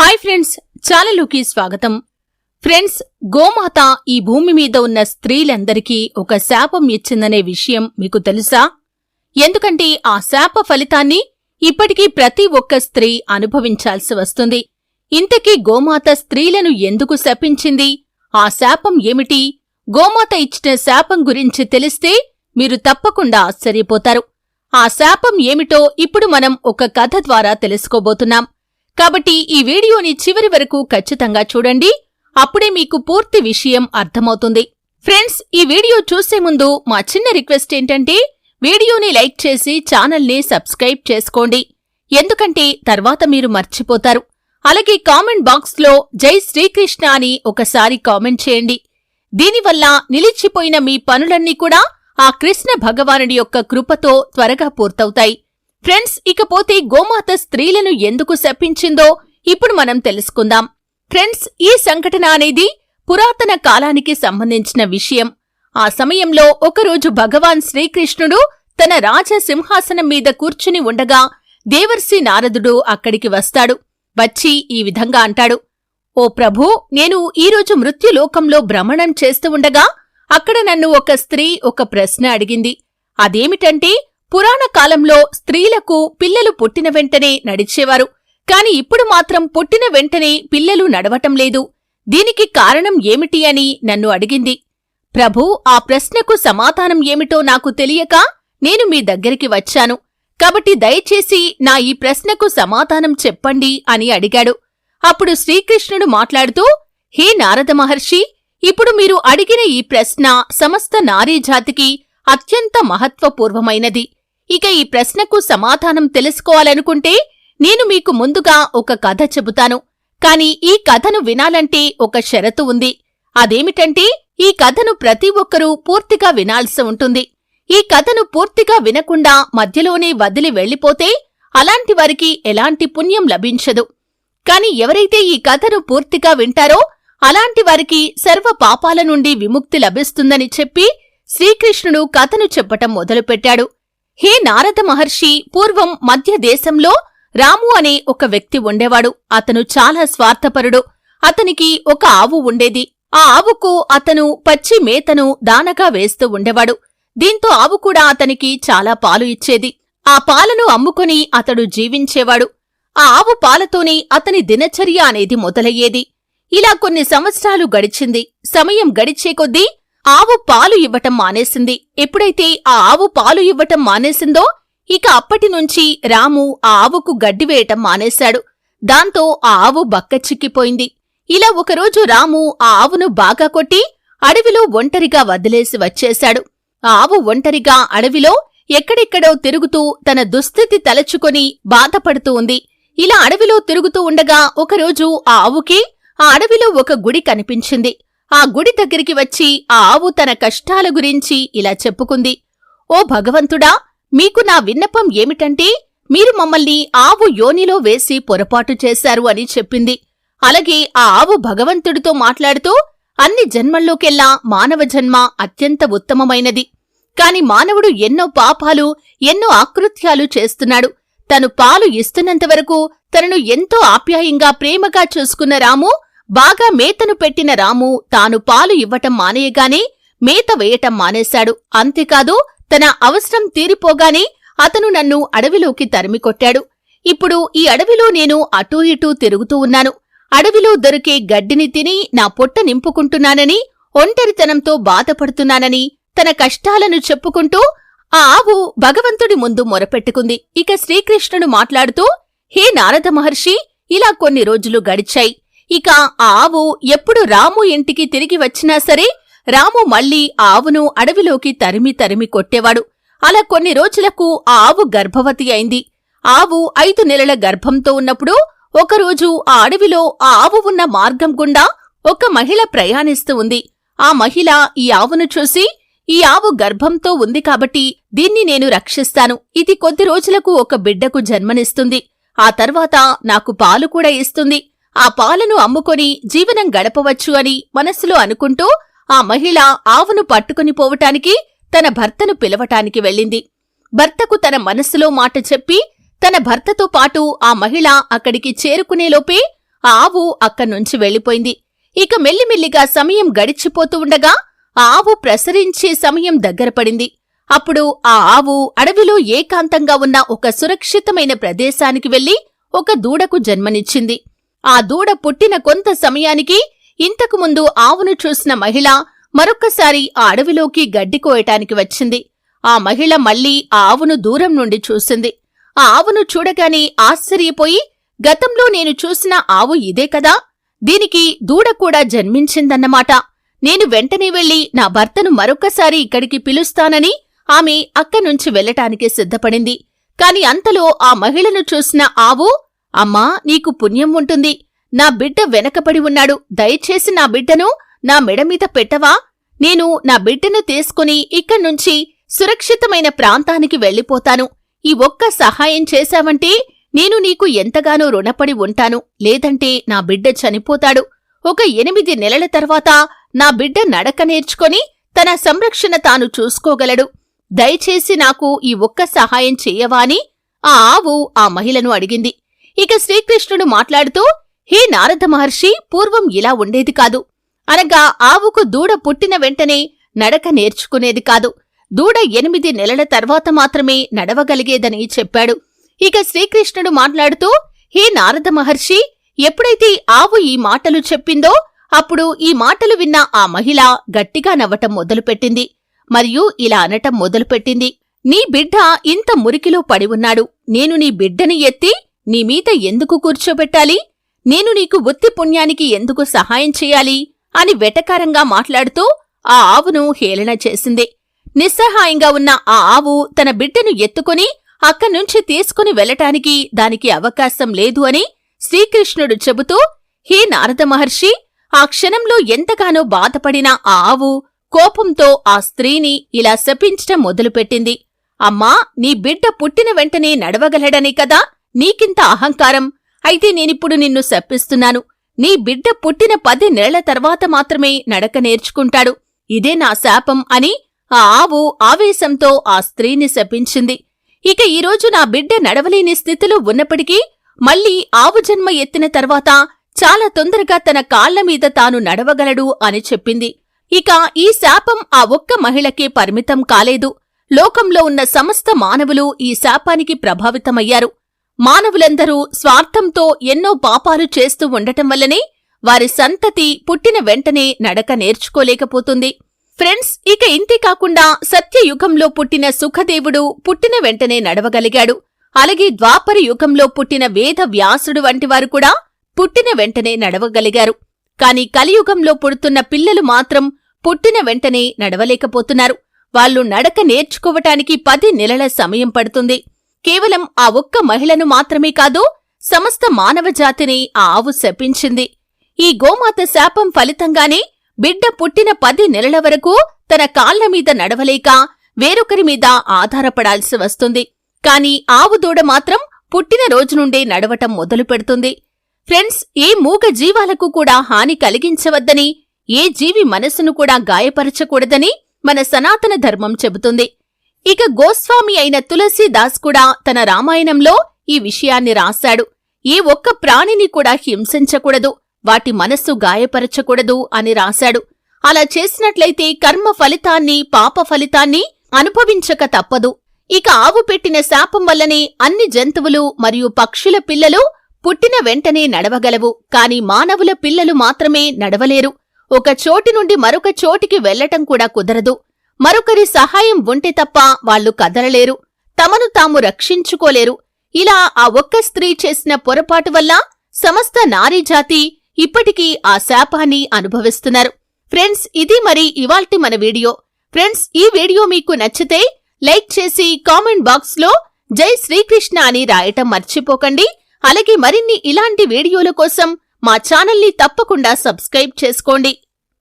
Hi friends చాలలుకి స్వాగతం. Friends గోమాత ఈ భూమి మీద ఉన్న స్త్రీలందరికీ ఒక శాపం ఇచ్చిందనే విషయం మీకు తెలుసా? ఎందుకంటే ఆ శాప ఫలితాన్ని ఇప్పటికీ ప్రతి ఒక్క స్త్రీ అనుభవించాల్సి వస్తుంది. ఇంతకీ గోమాత స్త్రీలను ఎందుకు శపించింది? ఆ శాపం ఏమిటి? గోమాత ఇచ్చిన శాపం గురించి తెలిస్తే మీరు తప్పకుండా ఆశ్చర్యపోతారు. ఆ శాపం ఏమిటో ఇప్పుడు మనం ఒక కథ ద్వారా తెలుసుకోబోతున్నాం. కాబట్టి ఈ వీడియోని చివరి వరకు ఖచ్చితంగా చూడండి. అప్పుడే మీకు పూర్తి విషయం అర్థమవుతుంది. ఫ్రెండ్స్ ఈ వీడియో చూసే ముందు మా చిన్న రిక్వెస్ట్ ఏంటంటే వీడియోని లైక్ చేసి ఛానల్ని సబ్స్క్రైబ్ చేసుకోండి. ఎందుకంటే తర్వాత మీరు మర్చిపోతారు. అలాగే కామెంట్ బాక్స్లో జై శ్రీకృష్ణ అని ఒకసారి కామెంట్ చేయండి. దీనివల్ల నిలిచిపోయిన మీ పనులన్నీ కూడా ఆ కృష్ణ భగవానుడి యొక్క కృపతో త్వరగా పూర్తవుతాయి. ఫ్రెండ్స్ ఇకపోతే గోమాత స్త్రీలను ఎందుకు శపించిందో ఇప్పుడు మనం తెలుసుకుందాం. ఫ్రెండ్స్ ఈ సంఘటన అనేది పురాతన కాలానికి సంబంధించిన విషయం. ఆ సమయంలో ఒకరోజు భగవాన్ శ్రీకృష్ణుడు తన రాజసింహాసనం మీద కూర్చుని ఉండగా దేవర్షి నారదుడు అక్కడికి వస్తాడు. వచ్చి ఈ విధంగా అంటాడు. ఓ ప్రభూ నేను ఈరోజు మృత్యులోకంలో భ్రమణం చేస్తూ ఉండగా అక్కడ నన్ను ఒక స్త్రీ ఒక ప్రశ్న అడిగింది. అదేమిటంటే పురాణ కాలంలో స్త్రీలకు పిల్లలు పుట్టిన వెంటనే నడిచేవారు. కాని ఇప్పుడు మాత్రం పుట్టిన వెంటనే పిల్లలు నడవటం లేదు. దీనికి కారణం ఏమిటి అని నన్ను అడిగింది. ప్రభు ఆ ప్రశ్నకు సమాధానం ఏమిటో నాకు తెలియక నేను మీ దగ్గరికి వచ్చాను. కాబట్టి దయచేసి నా ఈ ప్రశ్నకు సమాధానం చెప్పండి అని అడిగాడు. అప్పుడు శ్రీకృష్ణుడు మాట్లాడుతూ హే నారద మహర్షి ఇప్పుడు మీరు అడిగిన ఈ ప్రశ్న సమస్త నారీజాతికి అత్యంత మహత్వపూర్వమైనది. ఇక ఈ ప్రశ్నకు సమాధానం తెలుసుకోవాలనుకుంటే నేను మీకు ముందుగా ఒక కథ చెబుతాను. కాని ఈ కథను వినాలంటే ఒక షరతు ఉంది. అదేమిటంటే ఈ కథను ప్రతి ఒక్కరూ పూర్తిగా వినాల్సి ఉంటుంది. ఈ కథను పూర్తిగా వినకుండా మధ్యలోనే వదిలి వెళ్ళిపోతే అలాంటి వారికి ఎలాంటి పుణ్యం లభించదు. కాని ఎవరైతే ఈ కథను పూర్తిగా వింటారో అలాంటి వారికి సర్వ పాపాల నుండి విముక్తి లభిస్తుందని చెప్పి శ్రీకృష్ణుడు కథను చెప్పటం మొదలుపెట్టాడు. హే నారద మహర్షి పూర్వం మధ్య దేశంలో రాము అనే ఒక వ్యక్తి ఉండేవాడు. అతను చాలా స్వార్థపరుడు. అతనికి ఒక ఆవు ఉండేది. ఆ ఆవుకు అతను పచ్చి మేతను దానగా వేస్తూ ఉండేవాడు. దీంతో ఆవు కూడా అతనికి చాలా పాలు ఇచ్చేది. ఆ పాలను అమ్ముకుని అతడు జీవించేవాడు. ఆ ఆవు పాలతోనే అతని దినచర్య అనేది మొదలయ్యేది. ఇలా కొన్ని సంవత్సరాలు గడిచింది. సమయం గడిచే కొద్దీ ఆవు పాలు ఇవ్వటం మానేసింది. ఎప్పుడైతే ఆ ఆవు పాలు ఇవ్వటం మానేసిందో ఇక అప్పటి నుంచి రాము ఆ ఆవుకు గడ్డి వేయటం మానేశాడు. దాంతో ఆ ఆవు బక్క చిక్కిపోయింది. ఇలా ఒకరోజు రాము ఆ ఆవును బాగా కొట్టి అడవిలో ఒంటరిగా వదిలేసి వచ్చేశాడు. ఆ ఆవు ఒంటరిగా అడవిలో ఎక్కడెక్కడో తిరుగుతూ తన దుస్థితి తలచుకొని బాధపడుతూ ఉంది. ఇలా అడవిలో తిరుగుతూ ఉండగా ఒకరోజు ఆ ఆవుకి ఆ అడవిలో ఒక గుడి కనిపించింది. ఆ గుడి దగ్గరికి వచ్చి ఆ ఆవు తన కష్టాల గురించి ఇలా చెప్పుకుంది. ఓ భగవంతుడా మీకు నా విన్నపం ఏమిటంటే మీరు మమ్మల్ని ఆవు యోనిలో వేసి పొరపాటు చేశారు అని చెప్పింది. అలాగే ఆ ఆవు భగవంతుడితో మాట్లాడుతూ అన్ని జన్మల్లోకెల్లా మానవ జన్మ అత్యంత ఉత్తమమైనది. కాని మానవుడు ఎన్నో పాపాలు ఎన్నో ఆకృత్యాలు చేస్తున్నాడు. తను పాలు ఇస్తున్నంతవరకు తనను ఎంతో ఆప్యాయంగా ప్రేమగా చూసుకున్న రాము బాగా మేతను పెట్టిన రాము తాను పాలు ఇవ్వటం మానేయగానే మేత వేయటం మానేశాడు. అంతేకాదు తన అవసరం తీరిపోగానే అతను నన్ను అడవిలోకి తరిమికొట్టాడు. ఇప్పుడు ఈ అడవిలో నేను అటూ ఇటూ తిరుగుతూ ఉన్నాను. అడవిలో దొరికే గడ్డిని తిని నా పొట్ట నింపుకుంటున్నానని ఒంటరితనంతో బాధపడుతున్నానని తన కష్టాలను చెప్పుకుంటూ ఆ ఆవు భగవంతుడి ముందు మొరపెట్టుకుంది. ఇక శ్రీకృష్ణుడు మాట్లాడుతూ హే నారద మహర్షి ఇలా కొన్ని రోజులు గడిచాయి. ఇక ఆ ఆవు ఎప్పుడు రాము ఇంటికి తిరిగి వచ్చినా సరే రాము మళ్ళీ ఆ ఆవును అడవిలోకి తరిమి తరిమి కొట్టేవాడు. అలా కొన్ని రోజులకు ఆ ఆవు గర్భవతి అయింది. ఆవు ఐదు నెలల గర్భంతో ఉన్నప్పుడు ఒకరోజు ఆ అడవిలో ఆ ఆవు ఉన్న మార్గం గుండా ఒక మహిళ ప్రయాణిస్తూ ఉంది. ఆ మహిళ ఈ ఆవును చూసి ఈ ఆవు గర్భంతో ఉంది కాబట్టి దీన్ని నేను రక్షిస్తాను. ఇది కొద్ది రోజులకు ఒక బిడ్డకు జన్మనిస్తుంది. ఆ తర్వాత నాకు పాలు కూడా ఇస్తుంది. ఆ పాలను అమ్ముకొని జీవనం గడపవచ్చు అని మనస్సులో అనుకుంటూ ఆ మహిళ ఆవును పట్టుకుని పోవటానికి తన భర్తను పిలవటానికి వెళ్ళింది. భర్తకు తన మనస్సులో మాట చెప్పి తన భర్తతో పాటు ఆ మహిళ అక్కడికి చేరుకునేలోపే ఆ ఆవు అక్కడ్నుంచి వెళ్ళిపోయింది ఇక మెల్లిమెల్లిగా సమయం గడిచిపోతూ ఉండగా ఆ ఆవు ప్రసరించే సమయం దగ్గర పడింది. అప్పుడు ఆ ఆవు అడవిలో ఏకాంతంగా ఉన్న ఒక సురక్షితమైన ప్రదేశానికి వెళ్ళి ఒక దూడకు జన్మనిచ్చింది. ఆ దూడ పుట్టిన కొంత సమయానికి ఇంతకు ముందు ఆవును చూసిన మహిళ మరొక్కసారి ఆ అడవిలోకి గడ్డి కోయటానికి వచ్చింది. ఆ మహిళ మళ్ళీ ఆ ఆవును దూరం నుండి చూసింది. ఆ ఆవును చూడగానే ఆశ్చర్యపోయి గతంలో నేను చూసిన ఆవు ఇదే కదా? దీనికి దూడ కూడా జన్మించిందన్నమాట. నేను వెంటనే వెళ్ళి నా భర్తను మరొక్కసారి ఇక్కడికి పిలుస్తానని ఆమె అక్కనుంచి వెళ్ళటానికి సిద్ధపడింది. కాని అంతలో ఆ మహిళను చూసిన ఆవు అమ్మా నీకు పుణ్యం ఉంటుంది. నా బిడ్డ వెనకపడి ఉన్నాడు. దయచేసి నా బిడ్డను నా మెడ మీద పెట్టవా? నేను నా బిడ్డను తీసుకుని ఇక్కడ్నుంచి సురక్షితమైన ప్రాంతానికి వెళ్ళిపోతాను. ఈ ఒక్క సహాయం చేశావంటే నేను నీకు ఎంతగానో రుణపడి ఉంటాను. లేదంటే నా బిడ్డ చనిపోతాడు. ఒక ఎనిమిది నెలల తర్వాత నా బిడ్డ నడక నేర్చుకొని తన సంరక్షణ తాను చూసుకోగలడు. దయచేసి నాకు ఈ ఒక్క సహాయం చెయ్యవా అని ఆ ఆవు ఆ మహిళను అడిగింది. ఇక శ్రీకృష్ణుడు మాట్లాడుతూ హే నారద మహర్షి పూర్వం ఇలా ఉండేది కాదు. అనగా ఆవుకు దూడ పుట్టిన వెంటనే నడక నేర్చుకునేది కాదు. దూడ ఎనిమిది నెలల తర్వాత మాత్రమే నడవగలిగేదని చెప్పాడు. ఇక శ్రీకృష్ణుడు మాట్లాడుతూ హే నారద మహర్షి ఎప్పుడైతే ఆవు ఈ మాటలు చెప్పిందో అప్పుడు ఈ మాటలు విన్న ఆ మహిళ గట్టిగా నవ్వటం మొదలుపెట్టింది. మరియు ఇలా అనటం మొదలుపెట్టింది. నీ బిడ్డ ఇంత మురికిలో పడి ఉన్నాడు. నేను నీ బిడ్డని ఎత్తి నీ మీద ఎందుకు కూర్చోబెట్టాలి? నేను నీకు ఉత్తి పుణ్యానికి ఎందుకు సహాయం చేయాలి? అని వెటకారంగా మాట్లాడుతూ ఆ ఆవును హేళన చేసింది. నిస్సహాయంగా ఉన్న ఆ ఆవు తన బిడ్డను ఎత్తుకుని అక్కనుంచి తీసుకుని వెళ్ళటానికి దానికి అవకాశం లేదు అని శ్రీకృష్ణుడు చెబుతూ హే నారద మహర్షి ఆ క్షణంలో ఎంతగానో బాధపడిన ఆ ఆవు కోపంతో ఆ స్త్రీని ఇలా శపించటం మొదలుపెట్టింది. అమ్మా నీ బిడ్డ పుట్టిన వెంటనే నడవగలడని కదా? నీకింత అహంకారం. అయితే నేనిప్పుడు నిన్ను శప్పిస్తున్నాను నీ బిడ్డ పుట్టిన పది నెలల తర్వాత మాత్రమే నడక నేర్చుకుంటాడు. ఇదే నా శాపం అని ఆ ఆవు ఆవేశంతో ఆ స్త్రీని శపించింది. ఇక ఈరోజు నా బిడ్డ నడవలేని స్థితిలో ఉన్నప్పటికీ మళ్ళీ ఆవు జన్మ ఎత్తిన తర్వాత చాలా తొందరగా తన కాళ్ళ మీద తాను నడవగలడు అని చెప్పింది. ఇక ఈ శాపం ఆ ఒక్క మహిళకే పరిమితం కాలేదు. లోకంలో ఉన్న సమస్త మానవులు ఈ శాపానికి ప్రభావితమయ్యారు. మానవులందరూ స్వార్థంతో ఎన్నో పాపాలు చేస్తూ ఉండటం వల్లనే వారి సంతతి పుట్టిన వెంటనే నడక నేర్చుకోలేకపోతుంది. ఫ్రెండ్స్ ఇక ఇంతే కాకుండా సత్యయుగంలో పుట్టిన సుఖదేవుడు పుట్టిన వెంటనే నడవగలిగాడు. అలాగే ద్వాపర యుగంలో పుట్టిన వేద వ్యాసుడు వంటివారు కూడా పుట్టిన వెంటనే నడవగలిగారు. కాని కలియుగంలో పుడుతున్న పిల్లలు మాత్రం పుట్టిన వెంటనే నడవలేకపోతున్నారు. వాళ్ళు నడక నేర్చుకోవటానికి పది నెలల సమయం పడుతుంది. కేవలం ఆ ఒక్క మహిళను మాత్రమే కాదు సమస్త మానవ జాతిని ఆ ఆవు శపించింది. ఈ గోమాత శాపం ఫలితంగానే బిడ్డ పుట్టిన పది నెలల వరకు తన కాళ్ళ మీద నడవలేక వేరొకరి మీద ఆధారపడాల్సి వస్తుంది. కాని ఆవు దూడ మాత్రం పుట్టిన రోజు నుండే నడవటం మొదలు పెడుతుంది. ఫ్రెండ్స్ ఏ మూగ జీవాలకు కూడా హాని కలిగించవద్దని ఏ జీవి మనసును కూడా గాయపరచకూడదని మన సనాతన ధర్మం చెబుతుంది. ఇక గోస్వామి అయిన తులసీదాస్ కూడా తన రామాయణంలో ఈ విషయాన్ని రాశాడు. ఏ ఒక్క ప్రాణిని కూడా హింసించకూడదు వాటి మనస్సు గాయపరచకూడదు అని రాశాడు. అలా చేసినట్లయితే కర్మ ఫలితాన్ని పాప ఫలితాన్ని అనుభవించక తప్పదు. ఇక ఆవు పెట్టిన శాపం వల్లనే అన్ని జంతువులు మరియు పక్షుల పిల్లలు పుట్టిన వెంటనే నడవగలవు కాని మానవుల పిల్లలు మాత్రమే నడవలేరు. ఒక చోటి నుండి మరొక చోటికి వెళ్ళటం కూడా కుదరదు. మరొకరి సహాయం ఉంటే తప్ప వాళ్ళు కదలలేరు. తమను తాము రక్షించుకోలేరు. ఇలా ఆ ఒక్క స్త్రీ చేసిన పొరపాటు వల్ల సమస్త నారీజాతి ఇప్పటికీ ఆ శాపాన్ని అనుభవిస్తున్నారు. ఫ్రెండ్స్ ఇది మరి ఇవాల్టి మన వీడియో. ఫ్రెండ్స్ ఈ వీడియో మీకు నచ్చితే లైక్ చేసి కామెంట్ బాక్స్లో జై శ్రీకృష్ణ అని రాయటం మర్చిపోకండి. అలాగే మరిన్ని ఇలాంటి వీడియోల కోసం మా ఛానల్ని తప్పకుండా సబ్స్క్రైబ్ చేసుకోండి.